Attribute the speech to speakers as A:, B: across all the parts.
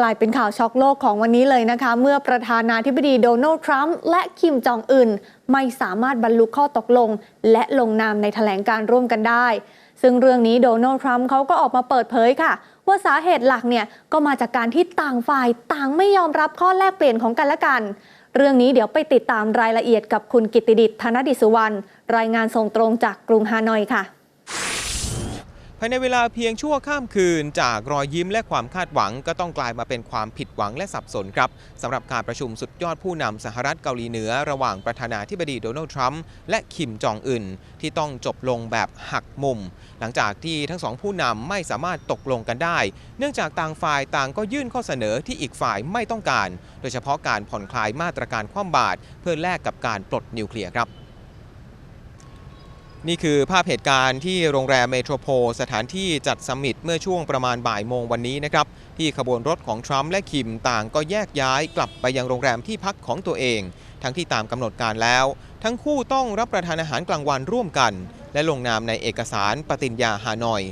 A: กลายเป็นข่าวช็อกโลกของวันนี้เลยนะคะ เมื่อประธานาธิบดีโดนัลด์ทรัมป์และคิมจองอึนไม่สามารถบรรลุข้อตกลง และลงนามในแถลงการร่วมกันได้ ซึ่งเรื่องนี้โดนัลด์ทรัมป์เขาก็ออกมาเปิดเผยค่ะ ว่าสาเหตุหลักเนี่ยก็มาจากการที่ต่างฝ่ายต่างไม่ยอมรับข้อแลกเปลี่ยนของกันและกัน เรื่องนี้เดี๋ยวไปติดตามรายละเอียดกับคุณกิติดิษฐ์ธนดิษวรรณรายงานส่งตรงจากกรุงฮานอยค่ะ
B: ภายในเวลาเพียงชั่วข้ามคืน จากรอยยิ้มและความคาดหวัง ก็ต้องกลายมาเป็นความผิดหวังและสับสนครับสำหรับการประชุมสุดยอดผู้นำสหรัฐเกาหลีเหนือ ระหว่างประธานาธิบดีโดนัลด์ทรัมป์และคิมจองอึนที่ต้องจบลงแบบหักมุม หลังจากที่ทั้งสองผู้นำไม่สามารถตกลงกันได้ เนื่องจากต่างฝ่ายต่างก็ยื่นข้อเสนอที่อีกฝ่ายไม่ต้องการ โดยเฉพาะการผ่อนคลายมาตรการคว่ำบาตรเพื่อแลกกับการปลดนิวเคลียร์ครับ นี่คือภาพเหตุการณ์ที่โรงแรมเมโทรโพลสถานที่จัดสมิตเมื่อช่วงประมาณบ่ายโมงวันนี้นะครับ ที่ขบวนรถของทรัมป์และคิมต่างก็แยกย้ายกลับไปยังโรงแรมที่พักของตัวเอง ทั้งที่ตามกำหนดการแล้ว ทั้งคู่ต้องรับประทานอาหารกลางวันร่วมกัน และลงนามในเอกสารปฏิญญาฮานอย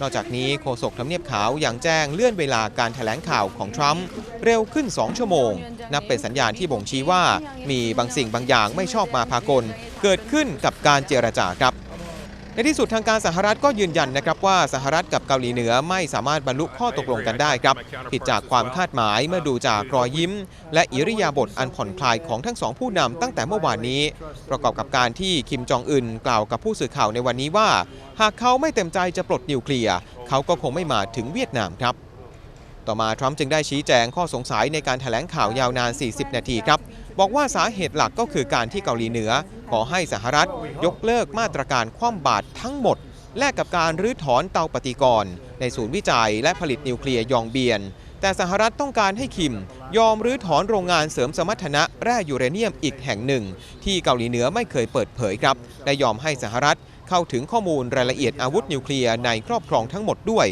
B: นอกจากนี้โฆษกทำเนียบขาวยังแจ้งเลื่อนเวลาการแถลงข่าวของทรัมป์เร็วขึ้น 2 ชั่วโมง นับเป็นสัญญาณที่บ่งชี้ว่า มีบางสิ่งบางอย่างไม่ชอบมาพากล เกิดขึ้นกับการเจรจาครับ ในที่สุดทางการสหรัฐก็ยืนยันนะครับว่าสหรัฐกับเกาหลีเหนือไม่สามารถบรรลุข้อตกลงกันได้ครับผิดจากความคาดหมายเมื่อดูจากรอยยิ้ม และอิริยาบถอันผ่อนคลายของทั้งสองผู้นำตั้งแต่เมื่อวานนี้ ประกอบกับการที่คิมจองอึนกล่าวกับผู้สื่อข่าวในวันนี้ว่า หากเขาไม่เต็มใจจะปลดนิวเคลียร์เขาก็คงไม่มาถึงเวียดนามครับ ต่อมาทรัมป์จึงได้ชี้แจงข้อสงสัยในการแถลงข่าวยาวนาน 40 นาทีครับ บอกว่าสาเหตุหลักก็คือการที่เกาหลีเหนือ ขอให้สหรัฐยกเลิกมาตรการคว่ำบาตรทั้งหมด แลกกับการรื้อถอนเตาปฏิกรณ์ในศูนย์วิจัยและผลิตนิวเคลียร์ยองเบียน แต่สหรัฐต้องการให้คิม ยอมรื้อถอนโรงงานเสริมสมรรถนะแร่ยูเรเนียมอีกแห่งหนึ่ง ที่เกาหลีเหนือไม่เคยเปิดเผยครับและยอมให้สหรัฐเข้าถึงข้อมูลรายละเอียดอาวุธนิวเคลียร์ในครอบครองทั้งหมดด้วย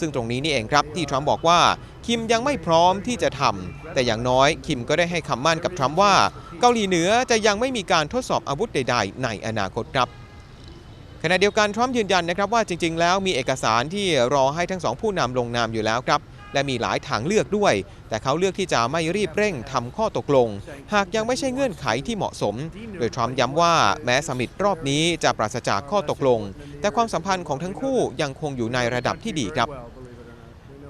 B: ซึ่งตรงนี้นี่เองครับที่ทรัมป์บอกว่าคิมยังไม่พร้อมที่จะทำแต่อย่างน้อยคิมก็ได้ให้คำมั่นกับทรัมป์ว่า เกาหลีเหนือจะยังไม่มีการทดสอบอาวุธใด ๆ ในอนาคตครับขณะเดียวกันทรัมป์ยืนยันนะครับว่าจริง ๆ แล้วมีเอกสารที่รอให้ทั้งสองผู้นำลงนามอยู่แล้วครับ และมีหลายทางเลือกด้วย แต่เขาเลือกที่จะไม่รีบเร่งทำข้อตกลง หากยังไม่ใช่เงื่อนไขที่เหมาะสม โดยทรัมป์ย้ำว่าแม้สมิตรอบนี้จะปราศจากข้อตกลง แต่ความสัมพันธ์ของทั้งคู่ยังคงอยู่ในระดับที่ดีครับ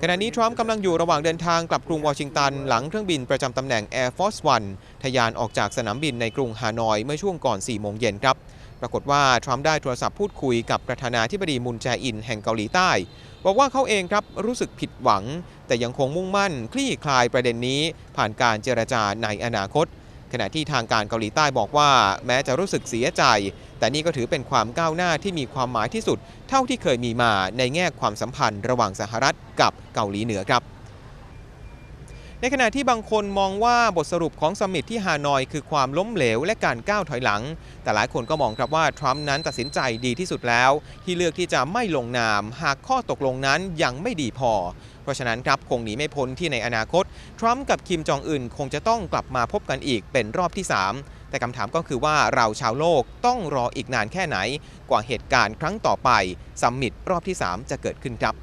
B: ขณะนี้ทรัมป์กำลังอยู่ระหว่างเดินทางกลับกรุงวอชิงตัน หลังเครื่องบินประจำตำแหน่ง Air Force One ทะยานออกจากสนามบินในกรุงฮานอยเมื่อช่วงก่อน 4 โมงเย็นครับ ปรากฏว่าทรัมป์ได้โทรศัพท์พูดคุยกับประธานาธิบดีมุนแจอินแห่งเกาหลีใต้ บอกว่าเขาเองครับรู้สึกผิดหวัง แต่ยังคงมุ่งมั่น คลี่คลายประเด็นนี้ผ่านการเจรจาในอนาคต ขณะที่ทางการเกาหลีใต้บอกว่า แม้จะรู้สึกเสียใจ แต่นี่ก็ถือเป็นความก้าวหน้าที่มีความหมายที่สุด เท่าที่เคยมีมาในแง่ความสัมพันธ์ระหว่างสหรัฐกับเกาหลีเหนือครับ ในขณะที่บางคนมองว่าบทสรุปของสมิตที่ฮานอยคือความล้มเหลวและการก้าวถอยหลัง แต่หลายคนก็มองครับว่าทรัมป์นั้นตัดสินใจดีที่สุดแล้ว ที่เลือกที่จะไม่ลงนาม หากข้อตกลงนั้นยังไม่ดีพอ เพราะฉะนั้นครับคงหนีไม่พ้นที่ในอนาคต ทรัมป์กับคิมจองอึนคงจะต้องกลับมาพบกันอีกเป็นรอบที่ 3 แต่คำถามก็คือว่าเราชาวโลกต้องรออีกนานแค่ไหน กว่าเหตุการณ์ครั้งต่อไปซัมมิตรรอบที่ 3 จะเกิดขึ้นครับ